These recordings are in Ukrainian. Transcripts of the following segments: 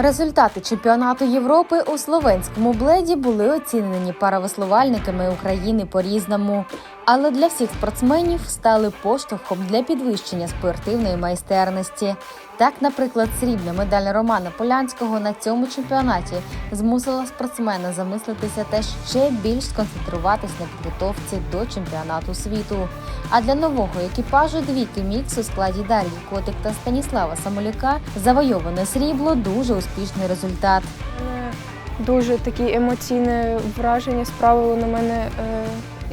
Результати чемпіонату Європи у словенському бледі були оцінені паравеслувальниками України по-різному, але для всіх спортсменів стали поштовхом для підвищення спортивної майстерності. Так, наприклад, срібна медаль Романа Полянського на цьому чемпіонаті змусила спортсмена замислитися та ще більш сконцентруватись на підготовці до чемпіонату світу. А для нового екіпажу двійки мікс у складі Дар'ї Котик та Станіслава Самоляка завойоване срібло дуже успішний результат. Дуже такі емоційне враження справило на мене е,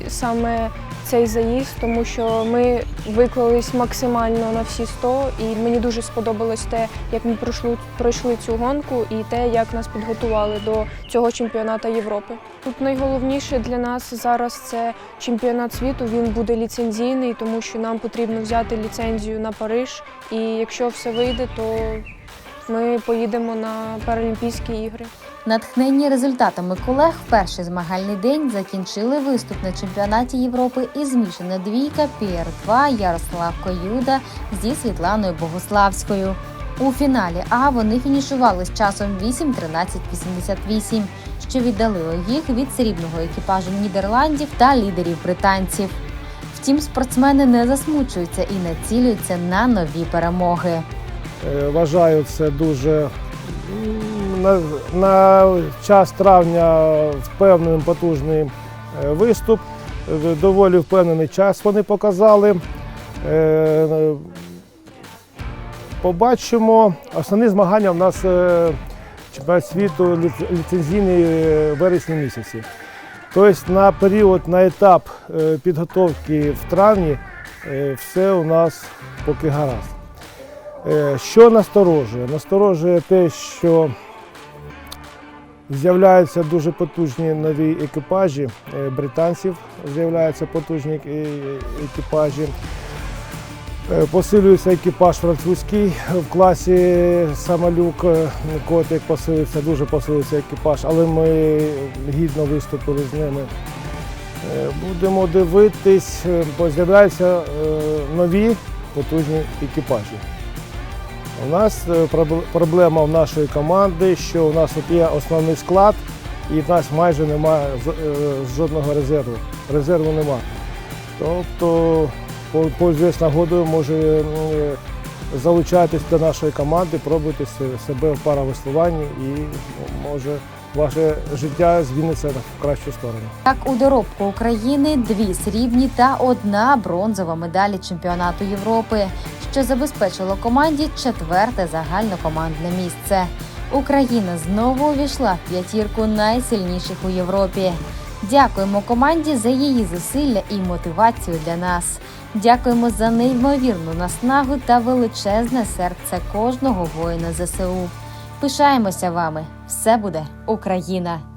саме цей заїзд, тому що ми виклались максимально на всі 100, і мені дуже сподобалось те, як ми пройшли, пройшли цю гонку, і те, як нас підготували до цього чемпіонату Європи. Тут найголовніше для нас зараз це чемпіонат світу. Він буде ліцензійний, тому що нам потрібно взяти ліцензію на Париж. І якщо все вийде, то ми поїдемо на Паралімпійські ігри. Натхненні результатами колег в перший змагальний день закінчили виступ на чемпіонаті Європи і змішана двійка PR2 Ярослав Коюда зі Світланою Богославською. У фіналі А вони фінішували з часом 8.13.88, що віддалило їх від срібного екіпажу Нідерландів та лідерів британців. Втім, спортсмени не засмучуються і націлюються на нові перемоги. Е, Вважаю це дуже на, на час травня впевненим потужний е, виступ. Е, Доволі впевнений час вони показали. Побачимо. Основні змагання в нас чемпіонат світу ліцензійний вересні місяці. Тобто на період, на етап підготовки в травні все у нас поки гаразд. Е, Що насторожує? Насторожує те, що з'являються дуже потужні нові екіпажі е, британців, з'являються потужні е, екіпажі. Посилюється екіпаж французький в класі Самолюк, котик посилився, дуже посилився екіпаж, але ми гідно виступили з ними. Будемо дивитись, бо з'являються нові потужні екіпажі. У нас е, проблема в нашої команди, що у нас от є основний склад, і в нас майже немає е, жодного резерву. Резерву нема. Тобто, по- пользуясь нагодою, може е, залучайтесь до нашої команди, пробуйте себе в паравеслуванні і ну, може ваше життя зміниться в кращу сторону. Так, у доробку України дві срібні та одна бронзова медалі чемпіонату Європи, що забезпечило команді четверте загальнокомандне місце. Україна знову увійшла в п'ятірку найсильніших у Європі. Дякуємо команді за її зусилля і мотивацію для нас. Дякуємо за неймовірну наснагу та величезне серце кожного воїна ЗСУ. Пишаємося вами. Все буде Україна!